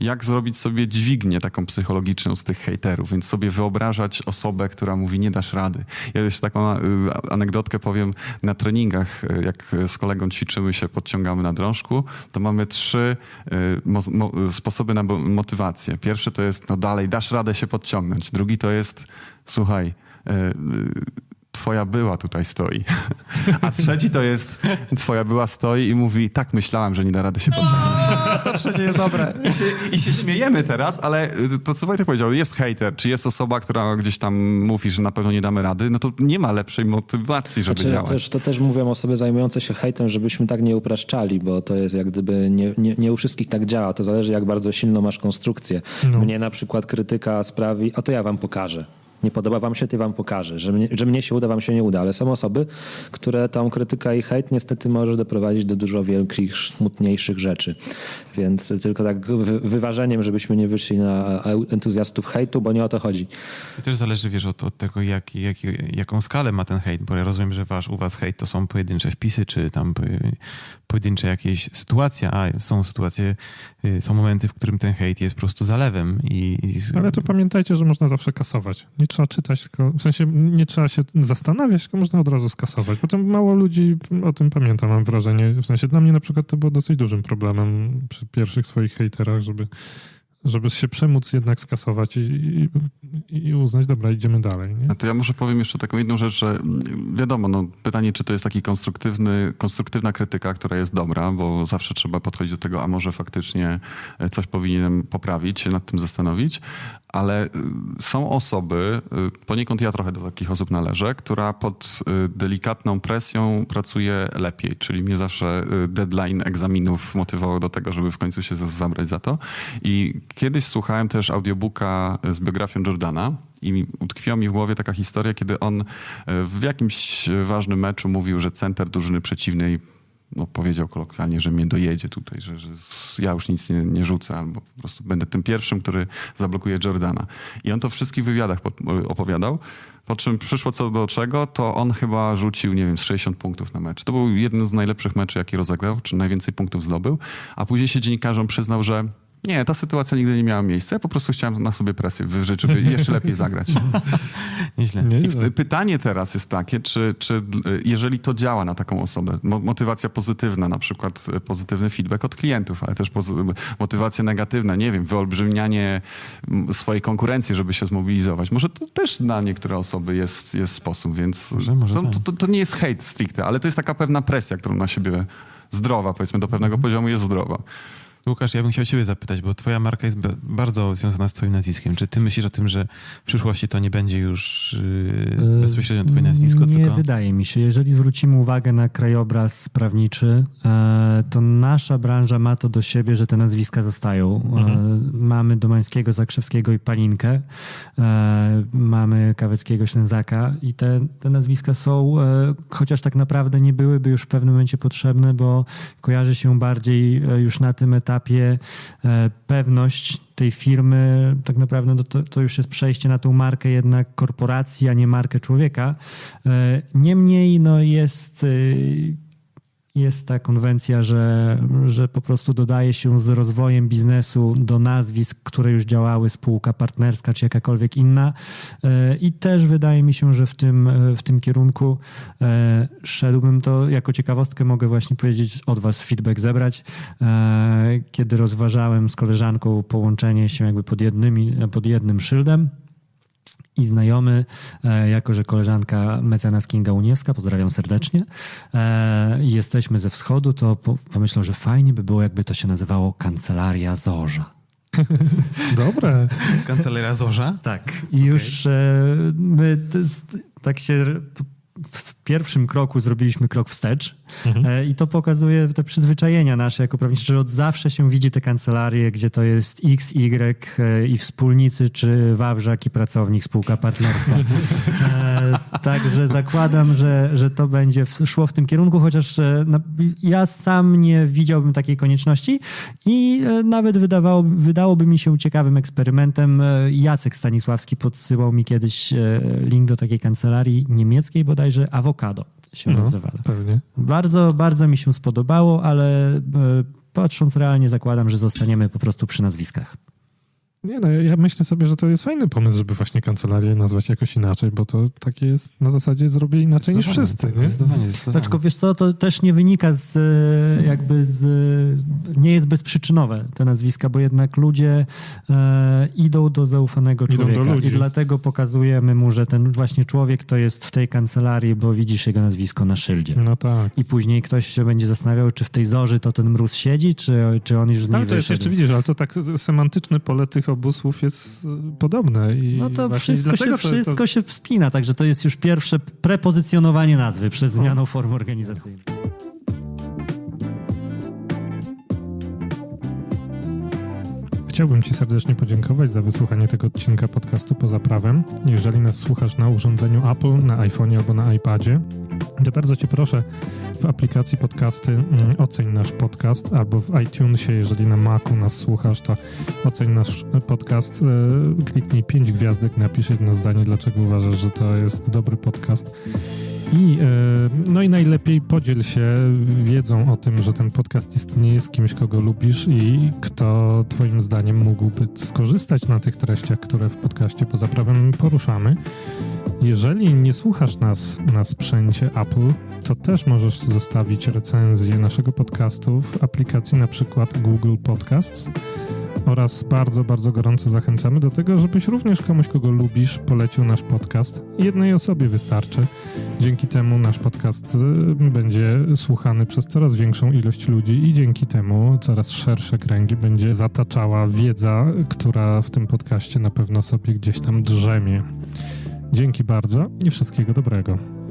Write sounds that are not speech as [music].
jak zrobić sobie dźwignię taką psychologiczną z tych hejterów, więc sobie wyobrażać osobę, która mówi nie dasz rady. Ja jeszcze taką y, anegdotkę powiem, na treningach, y, jak z kolegą ćwiczymy się, podciągamy na drążku, to mamy trzy mo, sposoby na mo- motywację. Pierwszy to jest, no dalej, dasz radę się podciągnąć. Drugi to jest, słuchaj, twoja była tutaj stoi. A trzeci to jest, twoja była stoi i mówi, tak myślałam, że nie da rady się podciągnąć. To trzecie jest dobre. I się, I się śmiejemy teraz, ale to co Wojtek powiedział, jest hater, czy jest osoba, która gdzieś tam mówi, że na pewno nie damy rady, no to nie ma lepszej motywacji, żeby Znaczy, działać. też, to też mówią osoby zajmujące się hejtem, żebyśmy tak nie upraszczali, bo to jest jak gdyby nie, nie, nie u wszystkich tak działa. To zależy, jak bardzo silną masz konstrukcję. Mnie na przykład krytyka sprawi, a to ja wam pokażę. Nie podoba wam się, to ja wam pokażę. Że mnie, że mnie się uda, wam się nie uda. Ale są osoby, które tą krytyka i hejt niestety może doprowadzić do dużo wielkich, smutniejszych rzeczy. Więc tylko tak wy- wyważeniem, żebyśmy nie wyszli na entuzjastów hejtu, bo nie o to chodzi. I też zależy, wiesz, od, od tego, jak, jak, jaką skalę ma ten hejt, bo ja rozumiem, że wasz, u was hejt to są pojedyncze wpisy, czy tam po- pojedyncze jakieś sytuacje, a są sytuacje, y, są momenty, w którym ten hejt jest po prostu zalewem i... i Ale to pamiętajcie, że można zawsze kasować. Nie trzeba czytać, tylko w sensie nie trzeba się zastanawiać, tylko można od razu skasować. Potem mało ludzi o tym pamięta, mam wrażenie. W sensie dla mnie na przykład to było dosyć dużym problemem przy pierwszych swoich hejterach, żeby, żeby się przemóc jednak skasować i, i, i uznać, dobra, idziemy dalej. Nie? No to ja może powiem jeszcze taką jedną rzecz, że wiadomo, no, pytanie, czy to jest taki konstruktywny, konstruktywna krytyka, która jest dobra, bo zawsze trzeba podchodzić do tego, a może faktycznie e, coś powinienem poprawić, się nad tym zastanowić, ale y, są osoby, y, poniekąd ja trochę do takich osób należę, która pod delikatną presją pracuje lepiej, czyli mnie zawsze deadline egzaminów motywował do tego, żeby w końcu się za- zabrać za to. I kiedyś słuchałem też audiobooka z biografią Jordana i utkwiła mi w głowie taka historia, kiedy on y, w jakimś ważnym meczu mówił, że center drużyny przeciwnej no, powiedział kolokwialnie, że mnie dojedzie tutaj, że, że ja już nic nie, nie rzucę, albo po prostu będę tym pierwszym, który zablokuje Jordana. I on to w wszystkich wywiadach pod, opowiadał. Po czym przyszło co do czego, to on chyba rzucił, nie wiem, z 60 punktów na mecz. To był jeden z najlepszych meczy, jaki rozegrał, czy najwięcej punktów zdobył. A później się dziennikarzom przyznał, że nie, ta sytuacja nigdy nie miała miejsca. Ja po prostu chciałem na sobie presję wyżyć, żeby jeszcze lepiej zagrać. [laughs] Nieźle. Nie, I pytanie teraz jest takie, czy, czy jeżeli to działa na taką osobę, mo- motywacja pozytywna, na przykład e, pozytywny feedback od klientów, ale też motywacja negatywna, nie wiem, wyolbrzymianie swojej konkurencji, żeby się zmobilizować. Może to też na niektóre osoby jest, jest sposób, więc Może, może to, tak. to, to, to nie jest hejt stricte, ale to jest taka pewna presja, którą na siebie zdrowa, powiedzmy, do pewnego poziomu jest zdrowa. Łukasz, ja bym chciał ciebie zapytać, bo twoja marka jest bardzo związana z twoim nazwiskiem. Czy ty myślisz o tym, że w przyszłości to nie będzie już yy, bezpośrednio twoje nazwisko, Nie tylko... wydaje mi się. Jeżeli zwrócimy uwagę na krajobraz prawniczy, e, to nasza branża ma to do siebie, że te nazwiska zostają. E, Mamy Domańskiego, Zakrzewskiego i Palinkę. E, Mamy Kaweckiego, Ślęzaka i te, te nazwiska są, chociaż tak naprawdę nie byłyby już w pewnym momencie potrzebne, bo kojarzy się bardziej już na tym etapie e, pewność tej firmy, tak naprawdę no to, to już jest przejście na tą markę jednak korporacji, a nie markę człowieka. E, Niemniej no jest, y, jest ta konwencja, że, że po prostu dodaje się z rozwojem biznesu do nazwisk, które już działały, spółka partnerska czy jakakolwiek inna. E, I też wydaje mi się, że w tym, w tym kierunku e, szedłbym to jako ciekawostkę mogę właśnie powiedzieć od was feedback zebrać. E, Kiedy rozważałem z koleżanką połączenie się jakby pod, jednymi, pod jednym szyldem, i znajomy, e, jako że koleżanka mecenas Kinga Uniewska, pozdrawiam serdecznie, e, jesteśmy ze wschodu, to po, pomyślał, że fajnie by było, jakby to się nazywało Kancelaria Zorza. [laughs] Dobre. Kancelaria Zorza? Tak. I już e, my tak się pierwszym kroku zrobiliśmy krok wstecz e, i to pokazuje te przyzwyczajenia nasze jako prawnicy, że od zawsze się widzi te kancelarie, gdzie to jest X, Y e, i wspólnicy, czy Wawrzak i pracownik, spółka partnerska. [laughs] Także zakładam, że, że to będzie szło w tym kierunku, chociaż e, ja sam nie widziałbym takiej konieczności i e, nawet wydawało, wydałoby mi się ciekawym eksperymentem. E, Jacek Stanisławski podsyłał mi kiedyś link do takiej kancelarii niemieckiej, bodajże Avocado się No. nazywa. Pewnie. Bardzo, bardzo mi się spodobało, ale patrząc realnie zakładam, że zostaniemy po prostu przy nazwiskach. Nie no, ja myślę sobie, że to jest fajny pomysł, żeby właśnie kancelarię nazwać jakoś inaczej, bo to takie jest na zasadzie zrobię inaczej niż wszyscy, tak, nie? Zdecydowanie, zdecydowanie. Dlaczego wiesz co, to też nie wynika z e, jakby z, nie jest bezprzyczynowe te nazwiska, bo jednak ludzie e, idą do zaufanego Idą do człowieka ludzi. i dlatego pokazujemy mu, że ten właśnie człowiek to jest w tej kancelarii, bo widzisz jego nazwisko na szyldzie. No tak. I później ktoś się będzie zastanawiał, czy w tej zorzy to ten mróz siedzi, czy, czy on już z niej Ale to jest jeszcze, widzisz, ale to tak semantyczne pole tych obu słów jest e, podobne. I No to wszystko, się, dlatego to- wszystko się wspina, także to jest już pierwsze prepozycjonowanie nazwy przed zmianą formy organizacyjnej. Chciałbym Ci serdecznie podziękować za wysłuchanie tego odcinka podcastu Poza Prawem. Jeżeli nas słuchasz na urządzeniu Apple, na iPhone'ie albo na iPadzie, to bardzo Cię proszę w aplikacji podcasty mm, oceń nasz podcast albo w iTunesie, jeżeli na Macu nas słuchasz, to oceń nasz podcast. e, Kliknij pięć gwiazdek, napisz jedno zdanie, dlaczego uważasz, że to jest dobry podcast. I, e, no i najlepiej podziel się wiedzą o tym, że ten podcast istnieje z kimś, kogo lubisz i kto twoim zdaniem mógłby skorzystać na tych treściach, które w podcaście poza prawem poruszamy. Jeżeli nie słuchasz nas na sprzęcie Apple, to też możesz zostawić recenzję naszego podcastu w aplikacji na przykład Google Podcasts oraz bardzo, bardzo gorąco zachęcamy do tego, żebyś również komuś, kogo lubisz, polecił nasz podcast. Jednej osobie wystarczy. Dzięki temu nasz podcast y, będzie słuchany przez coraz większą ilość ludzi i dzięki temu coraz szersze kręgi będzie zataczała wiedza, która w tym podcaście na pewno sobie gdzieś tam drzemie. Dzięki bardzo i wszystkiego dobrego.